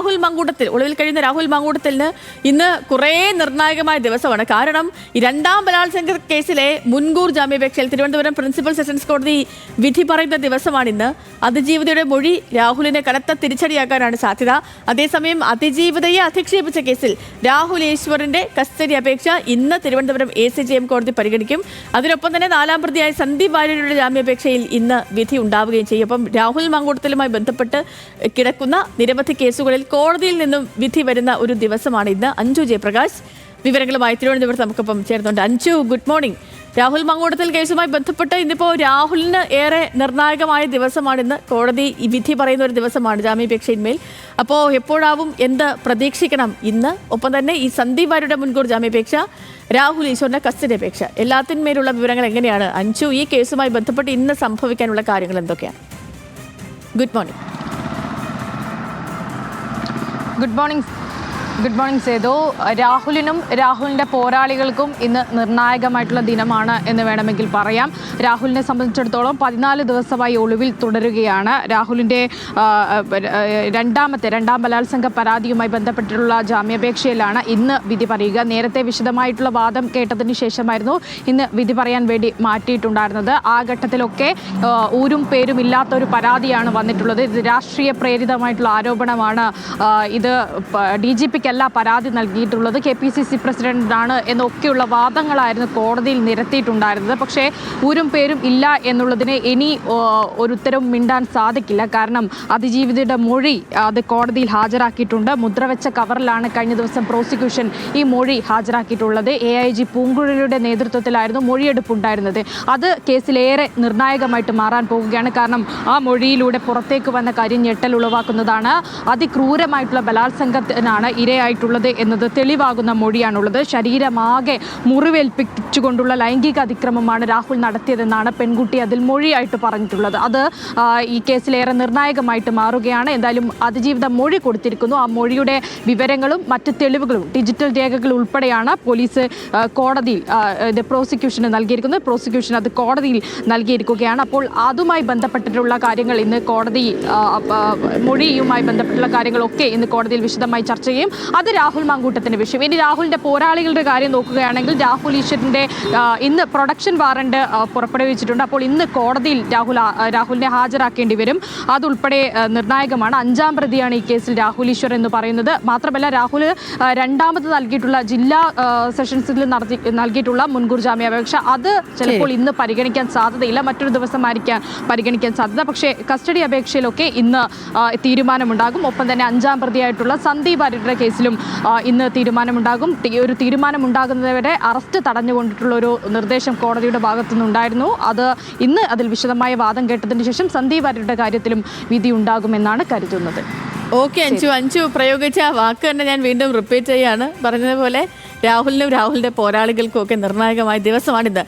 രാഹുൽ മങ്കൂട്ടത്തിൽ ഒളിവിൽ കഴിയുന്ന രാഹുൽ മങ്കൂട്ടത്തിന് ഇന്ന് കുറേ നിർണായകമായ ദിവസമാണ്. കാരണം രണ്ടാം ബലാത്സംഗ കേസിലെ മുൻകൂർ ജാമ്യാപേക്ഷയിൽ തിരുവനന്തപുരം പ്രിൻസിപ്പൽ സെഷൻസ് കോടതി വിധി പറയുന്ന ദിവസമാണ് ഇന്ന്. അതിജീവിതയുടെ മൊഴി രാഹുലിനെ കനത്ത തിരിച്ചടിയാക്കാനാണ് സാധ്യത. അതേസമയം അതിജീവിതയെ അധിക്ഷേപിച്ച കേസിൽ രാഹുൽ ഈശ്വറിന്റെ കസ്റ്റഡി അപേക്ഷ ഇന്ന് Thiruvananthapuram A C G M കോടതി പരിഗണിക്കും. അതിനൊപ്പം തന്നെ നാലാം പ്രതിയായ സന്ദീപ് വാര്യരുടെ ജാമ്യാപേക്ഷയിൽ ഇന്ന് വിധി ഉണ്ടാവുകയും ചെയ്യും. അപ്പം രാഹുൽ മങ്കൂട്ടത്തിലുമായി ബന്ധപ്പെട്ട് കിടക്കുന്ന നിരവധി കേസുകളിൽ കോടതിയിൽ നിന്നും വിധി വരുന്ന ഒരു ദിവസമാണ് ഇന്ന്. അഞ്ജു ജയപ്രകാശ് വിവരങ്ങളുമായി തിരുവനന്തപുരത്ത് നമുക്കിപ്പം ചേർന്നുണ്ട് അഞ്ജു ഗുഡ് മോർണിംഗ് രാഹുൽ മങ്കോടത്തിൽ കേസുമായി ബന്ധപ്പെട്ട് ഇന്നിപ്പോൾ രാഹുലിന് ഏറെ നിർണായകമായ ദിവസമാണ് ഇന്ന്. കോടതി വിധി പറയുന്ന ഒരു ദിവസമാണ് ജാമ്യാപേക്ഷയിന്മേൽ. അപ്പോൾ എപ്പോഴാവും എന്ത് പ്രതീക്ഷിക്കണം ഇന്ന്? ഒപ്പം തന്നെ ഈ സന്ദീപ് വാര്യരുടെ മുൻകൂർ ജാമ്യാപേക്ഷ രാഹുൽ ഈശ്വറിന്റെ കസ്റ്റഡി അപേക്ഷ. എല്ലാത്തിന്മേലുള്ള വിവരങ്ങൾ എങ്ങനെയാണ്? അഞ്ചു ഈ കേസുമായി ബന്ധപ്പെട്ട് ഇന്ന് സംഭവിക്കാനുള്ള കാര്യങ്ങൾ എന്തൊക്കെയാണ്? Good morning good morning good morning Sethu. രാഹുലിനും രാഹുലിന്റെ പോരാളികൾക്കും ഇന്ന് നിർണായകമായിട്ടുള്ള ദിനമാണ് എന്ന് വേണമെങ്കിൽ പറയാം. രാഹുലിനെ സംബന്ധിച്ചിടത്തോളം പതിനാല് ദിവസമായി ഒളിവിൽ തുടരുകയാണ്. രാഹുലിന്റെ രണ്ടാമത്തെ രണ്ടാം ബലാത്സംഗ പരാതിയുമായി ബന്ധപ്പെട്ടിട്ടുള്ള ജാമ്യാപേക്ഷയിലാണ് ഇന്ന് വിധി പറയുക. നേരത്തെ വിശദമായിട്ടുള്ള വാദം കേട്ടതിന് ശേഷമായിരുന്നു ഇന്ന് വിധി പറയാൻ വേണ്ടി മാറ്റിയിട്ടുണ്ടായിരുന്നത്. ആ ഘട്ടത്തിലൊക്കെ ഊരും പേരും ഇല്ലാത്ത ഒരു പരാതിയാണ് വന്നിട്ടുള്ളത്. ഇത് രാഷ്ട്രീയ പ്രേരിതമായിട്ടുള്ള ആരോപണമാണ് ഇത് ഡി ജി പിക്കല്ല പരാതി നൽകിയിട്ടുള്ളത് കെ പി സി സി പ്രസിഡന്റാണ് എന്നൊക്കെയുള്ള വാദങ്ങളായിരുന്നു കോടതിയിൽ നിരത്തിയിട്ടുണ്ടായിരുന്നത്. പക്ഷേ ഊരും പേരും ഇല്ല എന്നുള്ളതിന് ഇനി ഒരു ഉത്തരവും മിണ്ടാൻ സാധിക്കില്ല. കാരണം അതിജീവിതയുടെ മൊഴി അത് കോടതിയിൽ ഹാജരാക്കിയിട്ടുണ്ട്. മുദ്രവെച്ച കവറിലാണ് കഴിഞ്ഞ ദിവസം പ്രോസിക്യൂഷൻ ഈ മൊഴി ഹാജരാക്കിയിട്ടുള്ളത്. എ ഐ ജി പൂങ്കുഴലിയുടെ നേതൃത്വത്തിലായിരുന്നു മൊഴിയെടുപ്പ് ഉണ്ടായിരുന്നത് അത് കേസിലേറെ നിർണായകമായിട്ട് മാറാൻ പോവുകയാണ്. കാരണം ആ മൊഴിയിലൂടെ പുറത്തേക്ക് വന്ന കാര്യം ഞെട്ടൽ ഉളവാക്കുന്നതാണ്. അതിക്രൂരമായിട്ടുള്ള ബലാത്സംഗത്തിനാണ് ഇരയായിട്ടുള്ളത് എന്നത് തെളിവാകുന്ന മൊഴിയാണുള്ളത്. ശരീരമാകെ മുറിവേൽപ്പിച്ചുകൊണ്ടുള്ള ലൈംഗിക അതിക്രമമാണ് രാഹുൽ നടത്തിയതെന്നാണ് പെൺകുട്ടി അതിൽ മൊഴിയായിട്ട് പറഞ്ഞിട്ടുള്ളത്. അത് ഈ കേസിലേറെ നിർണായകമായിട്ട് മാറുകയാണ്. എന്തായാലും അതിജീവിത മൊഴി കൊടുത്തിരിക്കുന്നു. ആ മൊഴിയുടെ വിവരങ്ങളും മറ്റ് തെളിവുകളും ഡിജിറ്റൽ രേഖകൾ ഉൾപ്പെടെയാണ് പോലീസ് കോടതിയിൽ പ്രോസിക്യൂഷന് നൽകിയിരിക്കുന്നത്. പ്രോസിക്യൂഷൻ അത് കോടതിയിൽ നൽകിയിരിക്കുകയാണ്. അപ്പോൾ അതുമായി ബന്ധപ്പെട്ടിട്ടുള്ള കാര്യങ്ങൾ ഇന്ന് കോടതി മൊഴിയുമായി ബന്ധപ്പെട്ടുള്ള കാര്യങ്ങളൊക്കെ ഇന്ന് കോടതിയിൽ വിശദമായി ചർച്ച ചെയ്യും. അത് രാഹുൽ മങ്കൂട്ടത്തിന്റെ വിഷയം. ഇനി രാഹുലിന്റെ പോരാളികളുടെ കാര്യം നോക്കുകയാണെങ്കിൽ രാഹുൽ ഈശ്വറിന്റെ ആ, ഇന്ന് പ്രൊഡക്ഷൻ വാറണ്ട് പുറപ്പെടുവിച്ചിട്ടുണ്ട്. അപ്പോൾ ഇന്ന് കോടതിയിൽ രാഹുൽ രാഹുലിനെ ഹാജരാക്കേണ്ടി വരും. അതുൾപ്പെടെ നിർണായകമാണ്. അഞ്ചാം പ്രതിയാണ് ഈ കേസിൽ രാഹുൽ ഈശ്വർ എന്ന് പറയുന്നത്. മാത്രമല്ല രാഹുൽ രണ്ടാമത് നൽകിയിട്ടുള്ള ജില്ലാ സെഷൻസിൽ നടത്തി നൽകിയിട്ടുള്ള മുൻകൂർ ജാമ്യാപേക്ഷ അത് ചിലപ്പോൾ ഇന്ന് പരിഗണിക്കാൻ സാധ്യതയില്ല. മറ്റൊരു ദിവസം ആയിരിക്കാൻ പരിഗണിക്കാൻ സാധ്യത. പക്ഷേ കസ്റ്റഡി അപേക്ഷയിലൊക്കെ ഇന്ന് തീരുമാനമുണ്ടാകും. ഒപ്പം തന്നെ അഞ്ചാം പ്രതിയായിട്ടുള്ള സന്ദീപ് വാര്യരുടെ കേസിലും ഇന്ന് തീരുമാനമുണ്ടാകും. ഒരു തീരുമാനമുണ്ടാകുന്നവരെ അറസ്റ്റ് തടഞ്ഞുകൊണ്ടിട്ടുള്ള ഒരു നിർദ്ദേശം കോടതിയുടെ ഭാഗത്തു നിന്നുണ്ടായിരുന്നു അത് ഇന്ന് അതിൽ വിശദമായ വാദം കേട്ടതിന് ശേഷം സന്ദീപ് അരുടെ കാര്യത്തിലും വിധി ഉണ്ടാകുമെന്നാണ് കരുതുന്നത്. ഓക്കെ അഞ്ചു അഞ്ചു പ്രയോഗിച്ച ആ വാക്ക് തന്നെ ഞാൻ വീണ്ടും റിപ്പീറ്റ് ചെയ്യാണ്. പറഞ്ഞതുപോലെ രാഹുലിനും രാഹുലിന്റെ പോരാളികൾക്കും ഒക്കെ നിർണായകമായ ദിവസമാണിത്.